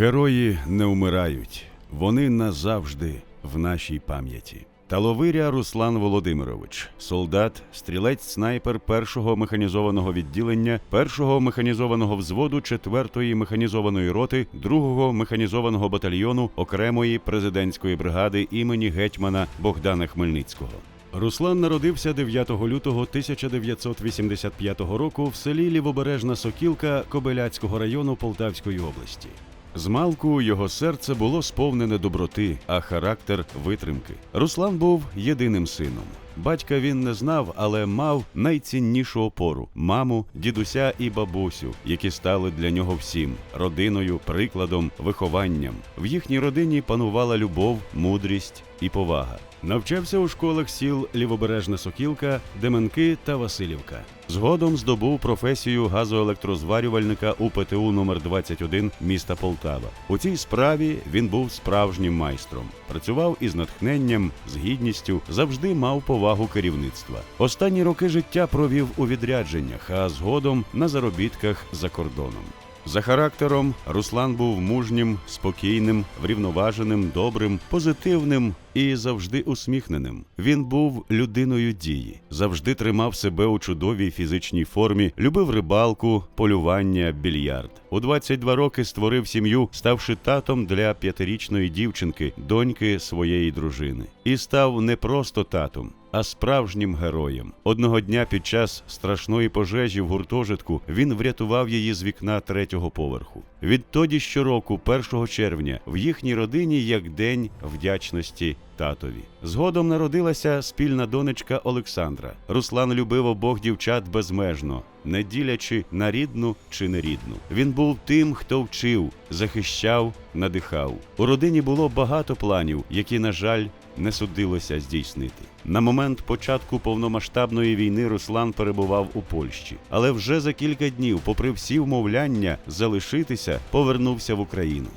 Герої не вмирають, вони назавжди в нашій пам'яті. Таловиря Руслан Володимирович, солдат, стрілець снайпер першого механізованого відділення, першого механізованого взводу 4-ї механізованої роти, 2-го механізованого батальйону окремої президентської бригади імені гетьмана Богдана Хмельницького. Руслан народився 9 лютого 1985 року в селі Лівобережна Сокілка Кобиляцького району Полтавської області. Змалку його серце було сповнене доброти, а характер витримки. Руслан був єдиним сином. Батька він не знав, але мав найціннішу опору маму, дідуся і бабусю, які стали для нього всім родиною, прикладом, вихованням. В їхній родині панувала любов, мудрість і повага. Навчався у школах сіл Лівобережна Сокілка, Деменки та Васильівка. Згодом здобув професію газоелектрозварювальника у ПТУ номер 21 міста Полтава. У цій справі він був справжнім майстром. Працював із натхненням, з гідністю, завжди мав повагу керівництва. Останні роки життя провів у відрядженнях, а згодом на заробітках за кордоном. За характером Руслан був мужнім, спокійним, врівноваженим, добрим, позитивним і завжди усміхненим. Він був людиною дії, завжди тримав себе у чудовій фізичній формі, любив рибалку, полювання, більярд. У 22 роки створив сім'ю, ставши татом для п'ятирічної дівчинки, доньки своєї дружини, і став не просто татом. А справжнім героєм одного дня під час страшної пожежі в гуртожитку він врятував її з вікна третього поверху. Відтоді щороку, 1 червня, в їхній родині як день вдячності татові. Згодом народилася спільна донечка Олександра. Руслан любив обох дівчат безмежно, не ділячи на рідну чи нерідну. Він був тим, хто вчив, захищав, надихав. У родині було багато планів, які, на жаль, не судилося здійснити. На момент початку повномасштабної війни Руслан перебував у Польщі, але вже за кілька днів, попри всі вмовляння залишитися, повернувся в Україну.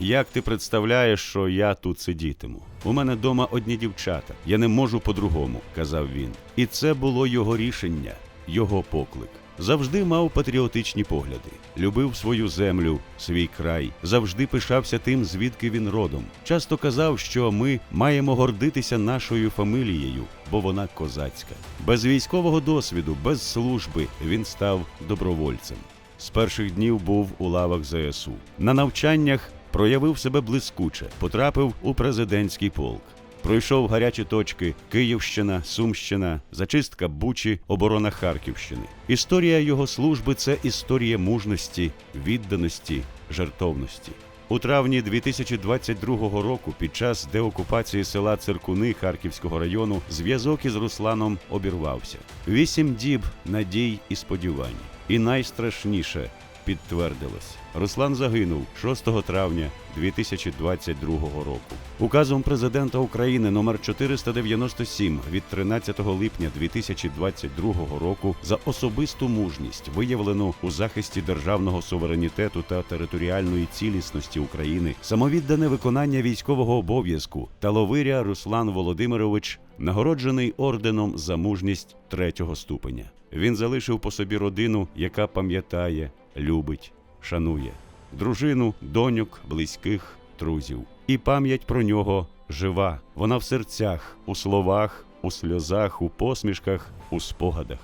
Як ти представляєш, що я тут сидітиму? У мене дома одні дівчата. Я не можу по-другому, казав він. І це було його рішення, його поклик. Завжди мав патріотичні погляди, любив свою землю, свій край, завжди пишався тим, звідки він родом. Часто казав, що ми маємо гордитися нашою фамилією, бо вона козацька. Без військового досвіду, без служби він став добровольцем. З перших днів був у лавах ЗСУ. На навчаннях проявив себе блискуче, потрапив у президентський полк. Пройшов гарячі точки Київщина, Сумщина, зачистка Бучі, оборона Харківщини. Історія його служби це історія мужності, відданості, жертовності. У травні 2022 року, під час деокупації села Циркуни Харківського району, зв'язок із Русланом обірвався. Вісім діб надій і сподівань. І найстрашніше підтвердилось. Руслан загинув 6 травня 2022 року. Указом президента України номер 497 від 13 липня 2022 року за особисту мужність, виявлену у захисті державного суверенітету та територіальної цілісності України, самовіддане виконання військового обов'язку Таловиря Руслан Володимирович нагороджений орденом за мужність третього ступеня. Він залишив по собі родину, яка пам'ятає, любить, шанує дружину, доньок, близьких, друзів. І пам'ять про нього жива. Вона в серцях, у словах, у сльозах, у посмішках, у спогадах.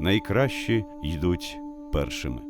Найкращі йдуть першими.